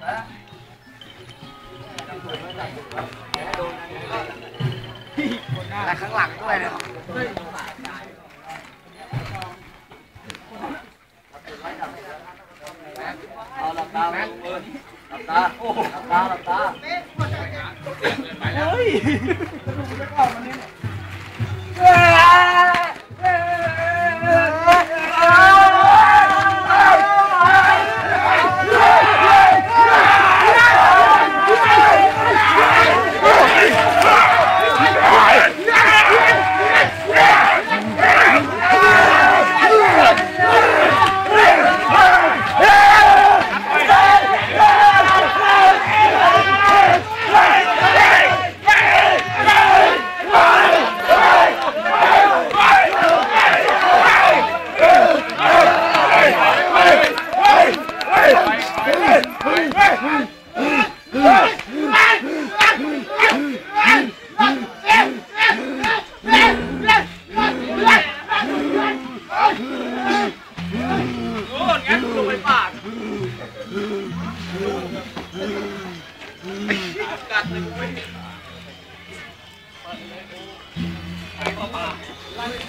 แต่ข้างหลังด้วยเนี่ยเอาหลับตาแม็กหลับตาโอ้หลับตาหลับตาเฮ้ย Откатный